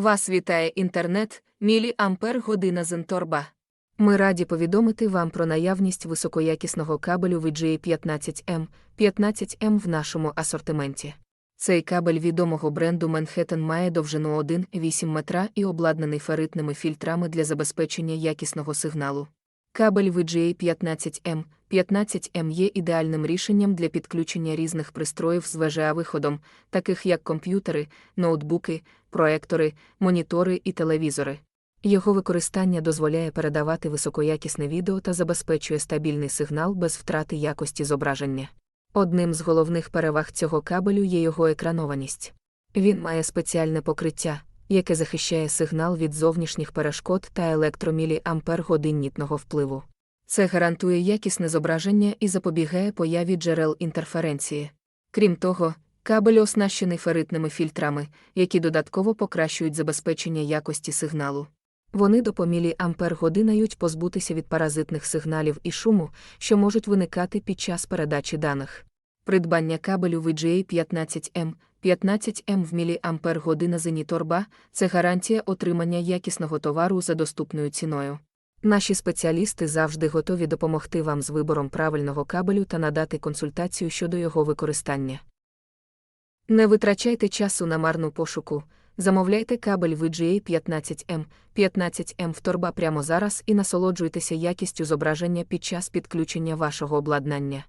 Вас вітає інтернет, мілі ампер година Зенторба. Ми раді повідомити вам про наявність високоякісного кабелю VGA 15M, 15M в нашому асортименті. Цей кабель відомого бренду Manhattan має довжину 1,8 метра і обладнаний феритними фільтрами для забезпечення якісного сигналу. Кабель VGA 15M, 15M є ідеальним рішенням для підключення різних пристроїв з VGA-виходом, таких як комп'ютери, ноутбуки, проектори, монітори і телевізори. Його використання дозволяє передавати високоякісне відео та забезпечує стабільний сигнал без втрати якості зображення. Одним з головних переваг цього кабелю є його екранованість. Він має спеціальне покриття, яке захищає сигнал від зовнішніх перешкод та електроміліампер-годиннітного впливу. Це гарантує якісне зображення і запобігає появі джерел інтерференції. Крім того, кабель оснащений феритними фільтрами, які додатково покращують забезпечення якості сигналу. Вони допомілі ампер-годинають позбутися від паразитних сигналів і шуму, що можуть виникати під час передачі даних. Придбання кабелю VGA 15M, 15M в міліампер-година Зеніторба це гарантія отримання якісного товару за доступною ціною. Наші спеціалісти завжди готові допомогти вам з вибором правильного кабелю та надати консультацію щодо його використання. Не витрачайте часу на марну пошуку. Замовляйте кабель VGA 15M, 15M в торба прямо зараз і насолоджуйтеся якістю зображення під час підключення вашого обладнання.